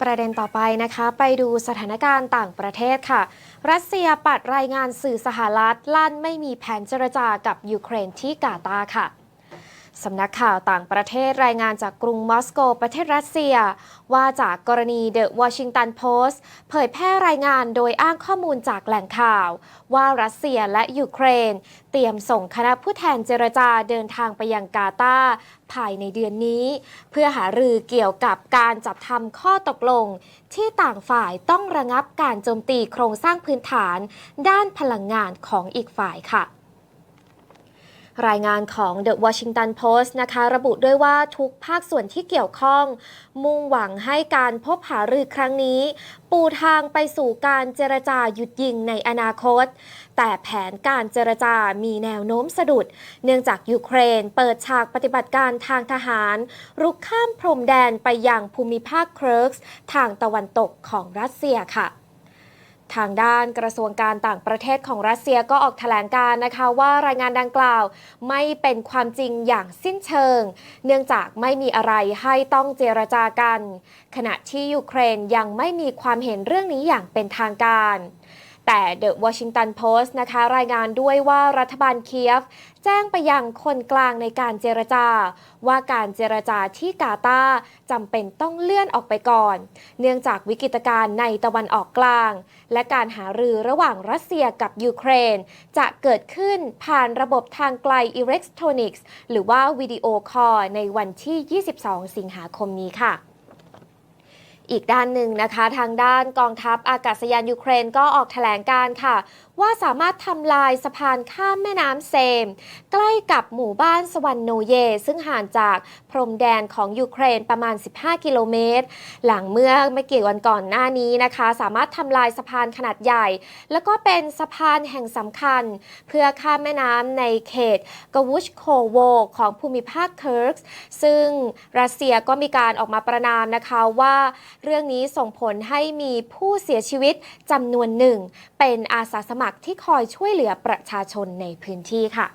ประเด็นต่อไปนะคะไปดูสถานการณ์ต่างประเทศค่ะ รัสเซียปัดรายงานสื่อสหรัฐลั่นไม่มีแผนเจรจากับยูเครนที่กาตาค่ะ สำนักข่าวต่างประเทศรายงานจากกรุงมอสโกประเทศรัสเซีย ว่าจากกรณีเดอะวอชิงตันโพสต์เผยแพร่รายงานโดยอ้างข้อมูลจากแหล่งข่าว ว่ารัสเซียและยูเครน เตรียมส่งคณะผู้แทนเจรจาเดินทางไปยังกาตาร์ภายในเดือนนี้ เพื่อหารือเกี่ยวกับการจับทำข้อตกลง ที่ต่างฝ่ายต้องระงับการโจมตีโครงสร้างพื้นฐาน ด้านพลังงานของอีกฝ่ายค่ะ รายงานของ The Washington Post นะคะ ระบุด้วยว่าทุกภาคส่วนที่เกี่ยวข้อง มุ่งหวังให้การพบหารือครั้งนี้ ปูทางไปสู่การเจรจาหยุดยิงในอนาคต แต่แผนการเจรจามีแนวโน้มสะดุด เนื่องจากยูเครนเปิดฉากปฏิบัติการทางทหาร รุกข้ามพรมแดนไปยังภูมิภาคเคิร์กส์ทางตะวันตกของรัสเซียค่ะ ทางด้านกระทรวงการต่างประเทศของรัสเซียก็ออกแถลงการนะคะว่ารายงานดังกล่าวไม่เป็นความจริงอย่างสิ้นเชิง เนื่องจากไม่มีอะไรให้ต้องเจรจากัน ขณะที่ยูเครนยังไม่มีความเห็นเรื่องนี้อย่างเป็นทางการ แต่ The Washington Post นะคะ รายงานด้วยว่ารัฐบาลเคียฟ แจ้งไปยังคนกลางในการเจรจา ว่าการเจรจาที่กาตาจำเป็นต้องเลื่อนออกไปก่อน เนื่องจากวิกฤตการณ์ในตะวันออกกลาง และการหารือระหว่างรัสเซียกับยูเครน จะเกิดขึ้นผ่านระบบทางไกลอิเล็กทรอนิกส์หรือว่าวิดีโอคอลในวันที่ 22 สิงหาคมนี้ค่ะ อีกด้านหนึ่งนะคะ ทางด้านกองทัพอากาศยานยูเครนก็ออกแถลงการค่ะว่าสามารถทำลายสะพานข้ามแม่น้ำเซม ใกล้กับหมู่บ้านสวรรโนเย ซึ่งห่างจากพรมแดนของยูเครนประมาณ 15 กิโลเมตร หลังเมื่อไม่กี่วันก่อนหน้านี้นะคะ สามารถทำลายสะพานขนาดใหญ่ แล้วก็เป็นสะพานแห่งสำคัญ เพื่อข้ามแม่น้ำในเขตกวุชโคโวของภูมิภาคเคิร์กส์ซึ่งรัสเซียก็มีการออกมาประนามนะคะว่า เรื่องนี้ส่งผลให้มีผู้เสียชีวิตจำนวนหนึ่ง เป็นอาสาสมัครมัครที่คอยช่วยเหลือประชาชนในพื้นที่ค่ะ